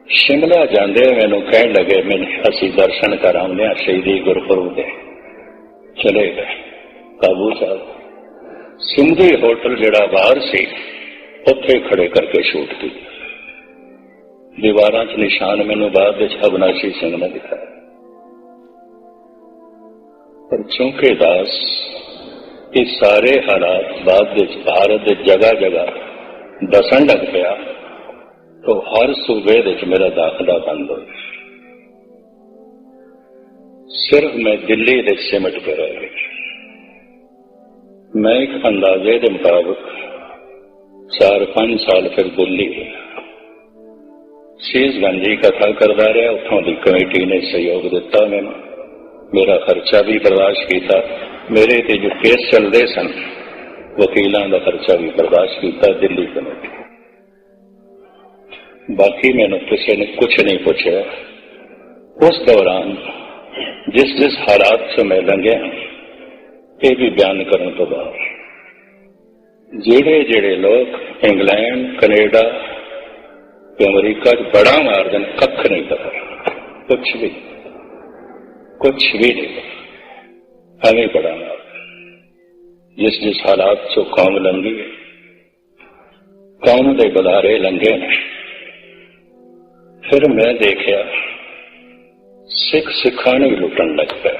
ਸ਼ਿਮਲਾ ਜਾਂਦੇ ਮੈਨੂੰ ਕਹਿਣ ਲੱਗੇ ਮੈਂ ਅਸੀਂ ਦਰਸ਼ਨ ਕਰਾਉਂਦੇ ਹਾਂ, ਸ਼ਹੀਦੀ ਗੁਰਪੁਰਬ ਦੇ। ਚਲੇ ਗਏ ਕਾਬੂ ਸਾਹਿਬ ਸਿੰਧੀ ਹੋਟਲ ਜਿਹੜਾ ਬਾਹਰ ਸੀ, ਉੱਥੇ ਖੜੇ ਕਰਕੇ ਸ਼ੂਟ ਕੀਤਾ। ਦੀਵਾਰਾਂ 'ਚ ਨਿਸ਼ਾਨ ਮੈਨੂੰ ਬਾਅਦ ਵਿੱਚ ਅਬਨਾਸ਼ੀ ਸਿੰਘ ਨੇ ਦਿਖਾਇਆ ਪਰ ਚੌਂਕੇ ਦਾਸ, ਇਹ ਸਾਰੇ ਹਾਲਾਤ ਬਾਅਦ ਵਿੱਚ ਭਾਰਤ ਦੇ ਜਗ੍ਹਾ ਜਗ੍ਹਾ ਦਸਣ ਲੱਗ ਪਿਆ ਤਾਂ ਹਰ ਸੂਬੇ ਵਿੱਚ ਮੇਰਾ ਦਾਖਲਾ ਬੰਦ ਹੋ ਗਿਆ ਸਿਰਫ ਮੈਂ ਦਿੱਲੀ ਦੇ ਸਿਮਟ ਕੇ ਰਹਿ ਗਿਆ। ਮੈਂ ਇੱਕ ਅੰਦਾਜ਼ੇ ਦੇ ਮੁਤਾਬਕ ਚਾਰ ਪੰਜ ਸਾਲ ਫਿਰ ਦਿੱਲੀ ਸ਼ੀਸ਼ਗੰਜ ਦੀ ਕਥਾ ਕਰਦਾ ਰਿਹਾ ਉੱਥੋਂ ਦੀ ਕਮੇਟੀ ਨੇ ਸਹਿਯੋਗ ਦਿੱਤਾ ਮੈਨੂੰ ਮੇਰਾ ਖਰਚਾ ਵੀ ਬਰਦਾਸ਼ਤ ਕੀਤਾ ਮੇਰੇ ਤੇ ਜੋ ਕੇਸ ਚੱਲਦੇ ਸਨ ਵਕੀਲਾਂ ਦਾ ਖਰਚਾ ਵੀ ਬਰਦਾਸ਼ਤ ਕੀਤਾ ਦਿੱਲੀ ਕਮੇਟੀ ਬਾਕੀ ਮੈਨੂੰ ਕਿਸੇ ਨੇ ਕੁਝ ਨਹੀਂ ਪੁੱਛਿਆ ਉਸ ਦੌਰਾਨ ਜਿਸ ਜਿਸ ਹਾਲਾਤ ਤੋਂ ਮੈਂ ਲੰਘਿਆ ਇਹ ਵੀ ਬਿਆਨ ਕਰਨ ਤੋਂ ਬਾਅਦ ਜਿਹੜੇ ਜਿਹੜੇ ਲੋਕ ਇੰਗਲੈਂਡ ਕੈਨੇਡਾ ਤੇ ਅਮਰੀਕਾ 'ਚ ਬੜਾ ਮਾਰਦੇ ਨੇ ਕੱਖ ਨਹੀਂ ਪਤਾ ਕੁਛ ਵੀ ਕੁਛ ਵੀ ਨਹੀਂ ਐਵੇਂ ਬੜਾ ਮਾਰ ਜਿਸ ਜਿਸ ਹਾਲਾਤ ਚੋਂ ਕੌਮ ਲੰਘੀ ਹੈ ਕੌਮ ਦੇ ਬੁਲਾਰੇ ਲੰਘੇ ਨੇ ਫਿਰ ਮੈਂ ਦੇਖਿਆ ਸਿੱਖ ਸਿੱਖਾਂ ਨੂੰ ਹੀ ਲੁੱਟਣ ਲੱਗ ਪਿਆ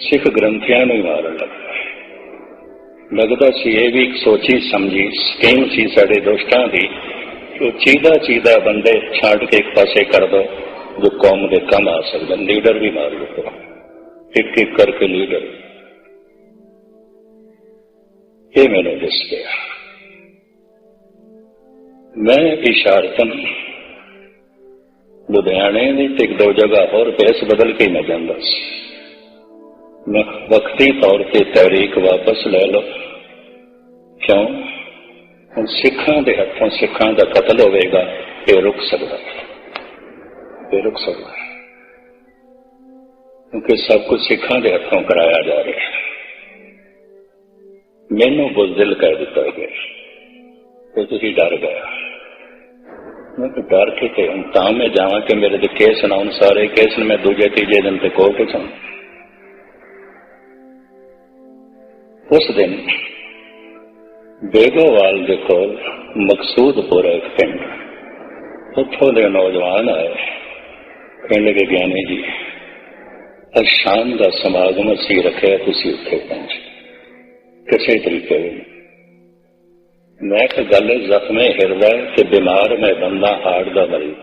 ਸਿੱਖ ਗ੍ਰੰਥੀਆਂ ਨੂੰ ਹੀ ਮਾਰਨ ਲੱਗ ਲੱਗਦਾ ਸੀ ਇਹ ਵੀ ਇੱਕ ਸੋਚੀ ਸਮਝੀ ਸਕੀਮ ਸੀ ਸਾਡੇ ਦੋਸਤਾਂ ਦੀ ਉਹ ਚੀਦਾ ਚੀਦਾ ਬੰਦੇ ਛਾਂਟ ਕੇ ਇੱਕ ਪਾਸੇ ਕਰ ਦੋ, ਜੋ ਕੌਮ ਦੇ ਕੰਮ ਆ ਸਕਦੇ ਲੀਡਰ ਵੀ ਮਾਰ ਲਓ ਇੱਕ ਇੱਕ ਕਰਕੇ ਲੀਡਰ। ਇਹ ਮੈਨੂੰ ਦਿਸ ਗਿਆ ਮੈਂ ਇਸ਼ਾਰਤਨ ਲੁਧਿਆਣੇ ਦੀ ਤੇ ਦੋ ਜਗ੍ਹਾ ਹੋਰ ਪੇਸ ਬਦਲ ਕੇ ਮੈਂ ਜਾਂਦਾ ਸੀ। ਮੈਂ ਵਕਤੀ ਤੌਰ ਤੇ ਤਹਿਰੀਕ ਵਾਪਸ ਲੈ ਲਓ ਕਿਉਂ ਹੁਣ ਸਿੱਖਾਂ ਦੇ ਹੱਥੋਂ ਸਿੱਖਾਂ ਦਾ ਕਤਲ ਹੋਵੇਗਾ ਇਹ ਰੁਕ ਸਕਦਾ ਇਹ ਰੁਕ ਸਕਦਾ ਕਿਉਂਕਿ ਸਭ ਕੁਝ ਸਿੱਖਾਂ ਦੇ ਹੱਥੋਂ ਕਰਾਇਆ ਜਾ ਰਿਹਾ ਹੈ ਮੈਨੂੰ ਬੁਜ਼ਦਿਲ ਕਰ ਦਿੱਤਾ ਗਿਆ ਤੇ ਤੁਸੀਂ ਡਰ ਗਿਆ ਮੈਂ ਤਾਂ ਡਰ ਕੇ ਤੇ ਹੁਣ ਤਾਂ ਮੈਂ ਜਾਵਾਂ ਕਿ ਮੇਰੇ ਤੇ ਕੇਸ ਸੁਣਾਉਣ ਸਾਰੇ ਕੇਸ ਮੈਂ ਦੂਜੇ ਤੀਜੇ ਦਿਨ ਤੇ ਕੋਰਟ ਚ ਉਸ ਦਿਨ ਬੇਗੋਵਾਲ ਦੇ ਕੋਲ ਮਕਸੂਦਪੁਰ ਇੱਕ ਪਿੰਡ, ਉੱਥੋਂ ਦੇ ਨੌਜਵਾਨ ਆਏ। ਪਿੰਡ ਦੇ ਗਿਆਨੀ ਜੀ, ਅੱਜ ਸ਼ਾਮ ਦਾ ਸਮਾਗਮ ਅਸੀਂ ਰੱਖਿਆ ਤੁਸੀਂ ਉੱਥੇ ਪਹੁੰਚੇ। ਕਿਸੇ ਤਰੀਕੇ ਮੈਂ ਕਿ ਗੱਲ ਜ਼ਖਮੇ ਹਿਰਦਾ ਤੇ ਬਿਮਾਰ ਮੈਂ ਬੰਦਾ ਹਾਰਟ ਦਾ ਮਰੀਜ਼।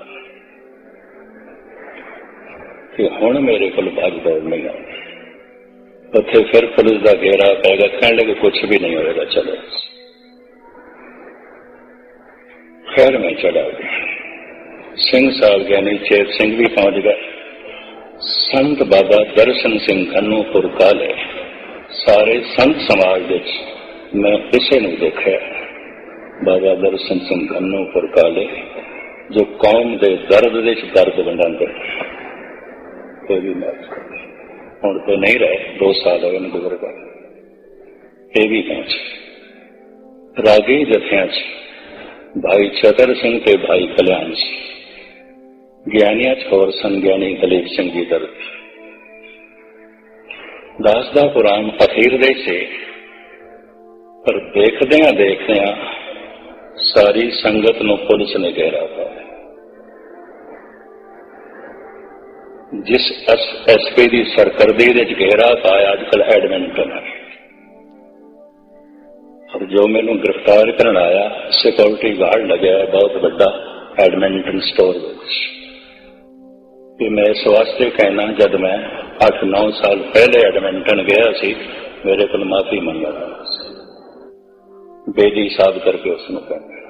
ਕਿ ਹੁਣ ਮੇਰੇ ਕੋਲ ਭੱਜ ਦੌੜ ਨਹੀਂ ਆਉਂਦੀ। ਉੱਥੇ ਫਿਰ ਪੁਲਿਸ ਦਾ ਘੇਰਾ ਪੈਗਾ ਕਹਿਣ ਲੱਗੇ ਕੁਝ ਵੀ ਨਹੀਂ ਹੋਏਗਾ ਚਲੋ ਖੈਰ ਮੈਂ ਚਲਾ ਗਿਆ ਸਿੰਘ ਸਾਹਿਬ ਗਿਆਨੀ ਚੇਤ ਸਿੰਘ ਵੀ ਪਹੁੰਚ ਗਏ ਸੰਤ ਬਾਬਾ ਦਰਸ਼ਨ ਸਿੰਘ ਖੰਨੂਪੁਰ ਕਾਲੇ ਸਾਰੇ ਸੰਤ ਸਮਾਜ ਵਿੱਚ ਮੈਂ ਕਿਸੇ ਨੂੰ ਦੇਖਿਆ ਬਾਬਾ ਦਰਸ਼ਨ ਸਿੰਘ ਖੰਨੂਪੁਰ ਕਾਲੇ ਜੋ ਕੌਮ ਦੇ ਦਰਦ ਵਿੱਚ ਦਰਦ ਵੰਡਾਉਂਦੇ ਇਹ ਵੀ ਮੈਂ ਹੁਣ ਤੇ ਨਹੀਂ ਰਹੇ, ਦੋ ਸਾਲ ਹੋਏ ਨੇ ਗੁਜ਼ਰ ਗਏ। ਇਹ ਵੀ ਪਹੁੰਚੇ ਰਾਗੀ ਜਥਿਆਂ ਚ ਭਾਈ ਚਤਰ ਸਿੰਘ ਤੇ ਭਾਈ ਕਲਿਆਣ ਸਿੰਘ ਗਿਆਨੀਆਂ ਚ ਹੋਰ ਸੰਗਿਆਨੀ ਦਲੀਪ ਸਿੰਘ ਜੀ ਦਰਦ ਦਾਸ ਦਾ ਪੁਰਾਣ ਅਖੀਰ ਦੇ ਸੇ, ਪਰ ਦੇਖਦਿਆਂ ਦੇਖਦਿਆਂ ਸਾਰੀ ਸੰਗਤ ਨੂੰ ਪੁਲਿਸ ਨੇ ਘੇਰਾ ਪਾਇਆ। ਜਿਸ ਐਸਪੀ ਦੀ ਸਰਕਰਦੀ ਦੇ ਘੇਰਾ ਪਾਇਆ ਅੱਜਕੱਲ ਐਡਮਿੰਟਨ ਹੈ ਔਰ ਜੋ ਮੈਨੂੰ ਗ੍ਰਿਫਤਾਰ ਕਰਨ ਆਇਆ ਸਿਕਿਉਰਿਟੀ ਗਾਰਡ ਲੱਗਿਆ ਬਹੁਤ ਵੱਡਾ ਐਡਮਿੰਟਨ ਸਟੋਰ ਵਿੱਚ। ਕਿ ਮੈਂ ਇਸ ਵਾਸਤੇ ਕਹਿਣਾ, ਜਦ ਮੈਂ 8-9 ਸਾਲ ਪਹਿਲੇ ਐਡਮਿੰਟਨ ਗਿਆ ਸੀ, ਮੇਰੇ ਕੋਲ ਮਾਫੀ ਮੰਗਣਾ ਬੇਦੀ ਸਾਹਿਬ ਕਰਕੇ ਉਸ ਨੂੰ ਕਹਿੰਦਾ।